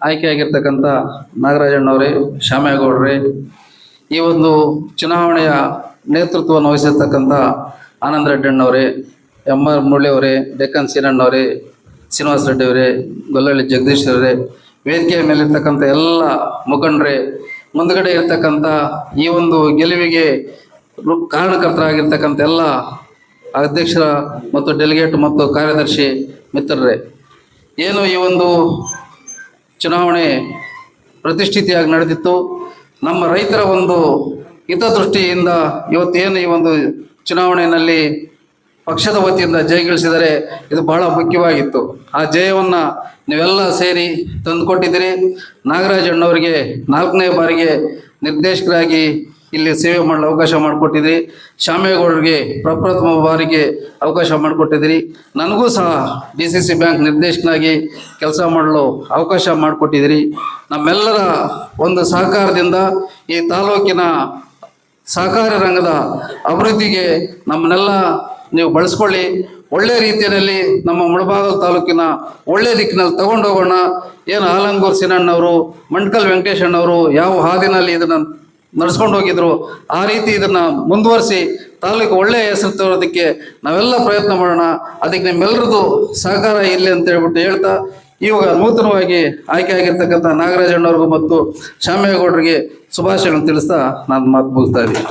ಆಯ್ಕೆಯಾಗಿರ್ತಕ್ಕಂಥ ನಾಗರಾಜಣ್ಣವರೇ ಶ್ಯಾಮೇಗೌಡ್ರೆ ಈ ಒಂದು ಚುನಾವಣೆಯ ನೇತೃತ್ವವನ್ನು ವಹಿಸಿರ್ತಕ್ಕಂಥ ಆನಂದ ರೆಡ್ಡಣ್ಣವರೇ ಎಂ ಆರ್ ಮುರಳಿಯವರೇ, ಡೆಕ್ಕನ್ ಸೀನಣ್ಣವರೇ ಶ್ರೀನಿವಾಸ ರೆಡ್ಡಿ ಅವರೇ ಗೊಲ್ಲಳ್ಳಿ ಜಗದೀಶ್ವರೇ ವೇದಿಕೆಯ ಮೇಲಿರ್ತಕ್ಕಂಥ ಎಲ್ಲ ಮುಖಂಡರೇ, ಮುಂದ್ಗಡೆ ಇರ್ತಕ್ಕಂಥ ಈ ಒಂದು ಗೆಲುವಿಗೆ ಕಾರಣಕರ್ತರಾಗಿರ್ತಕ್ಕಂಥ ಎಲ್ಲ ಅಧ್ಯಕ್ಷರ ಮತ್ತು ಡೆಲಿಗೇಟ್ ಮತ್ತು ಕಾರ್ಯದರ್ಶಿ ಮಿತ್ರರೇ, ಏನು ಈ ಒಂದು ಚುನಾವಣೆ ಪ್ರತಿಷ್ಠಿತಿಯಾಗಿ ನಡೆದಿತ್ತು. ನಮ್ಮ ರೈತರ ಒಂದು ಹಿತದೃಷ್ಟಿಯಿಂದ ಇವತ್ತೇನು ಈ ಒಂದು ಚುನಾವಣೆಯಲ್ಲಿ ಪಕ್ಷದ ವತಿಯಿಂದ ಜಯಗಳಿಸಿದರೆ ಇದು ಬಹಳ ಮುಖ್ಯವಾಗಿತ್ತು. ಆ ಜಯವನ್ನು ನೀವೆಲ್ಲ ಸೇರಿ ತಂದುಕೊಟ್ಟಿದ್ದೀರಿ. ನಾಗರಾಜಣ್ಣವರಿಗೆ ನಾಲ್ಕನೇ ಬಾರಿಗೆ ನಿರ್ದೇಶಕರಾಗಿ ಇಲ್ಲಿ ಸೇವೆ ಮಾಡಲು ಅವಕಾಶ ಮಾಡಿಕೊಟ್ಟಿದ್ರಿ ಶ್ಯಾಮೇಗೌಡರಿಗೆ ಪ್ರಪ್ರಥಮ ಬಾರಿಗೆ ಅವಕಾಶ ಮಾಡಿಕೊಟ್ಟಿದ್ರಿ ನನಗೂ ಸಹ ಡಿ ಸಿ ಸಿ ಬ್ಯಾಂಕ್ ನಿರ್ದೇಶಕನಾಗಿ ಕೆಲಸ ಮಾಡಲು ಅವಕಾಶ ಮಾಡಿಕೊಟ್ಟಿದ್ರಿ ನಮ್ಮೆಲ್ಲರ ಒಂದು ಸಹಕಾರದಿಂದ ಈ ತಾಲೂಕಿನ ಸಹಕಾರ ರಂಗದ ಅಭಿವೃದ್ಧಿಗೆ ನಮ್ಮನ್ನೆಲ್ಲ ನೀವು ಬಳಸ್ಕೊಳ್ಳಿ. ಒಳ್ಳೆ ರೀತಿಯಲ್ಲಿ ನಮ್ಮ ಮುಳಬಾಗಲ್ ತಾಲೂಕಿನ ಒಳ್ಳೆ ದಿಕ್ಕಿನಲ್ಲಿ ತಗೊಂಡು ಹೋಗೋಣ. ಏನು ಆಲಂಗೂರ್ ಸಿನಣ್ಣವರು, ಮಂಡ್ಕಲ್ ವೆಂಕಟೇಶಣ್ಣವರು ಯಾವ ಹಾದಿನಲ್ಲಿ ಇದನ್ನು ನಡ್ಸ್ಕೊಂಡು ಹೋಗಿದ್ರು. ಆ ರೀತಿ ಇದನ್ನ ಮುಂದುವರಿಸಿ ತಾಲೂಕು ಒಳ್ಳೆಯ ಹೆಸರು ತರೋದಕ್ಕೆ ನಾವೆಲ್ಲ ಪ್ರಯತ್ನ ಮಾಡೋಣ. ಅದಕ್ಕೆ ನಿಮ್ಮೆಲ್ಲರದು ಸಹಕಾರ ಇರಲಿ ಅಂತ ಹೇಳ್ಬಿಟ್ಟು ಹೇಳ್ತಾ, ಇವಾಗ ನೂತನವಾಗಿ ಆಯ್ಕೆಯಾಗಿರ್ತಕ್ಕಂಥ ನಾಗರಾಜಣ್ಣವ್ರಿಗೂ ಮತ್ತು ಶ್ಯಾಮೇಗೌಡರಿಗೆ ಶುಭಾಶಯಗಳನ್ನು ತಿಳಿಸ್ತಾ ನಾನು ಮಾತು ಮುಗಿಸ್ತಾ ಇದ್ದೀನಿ.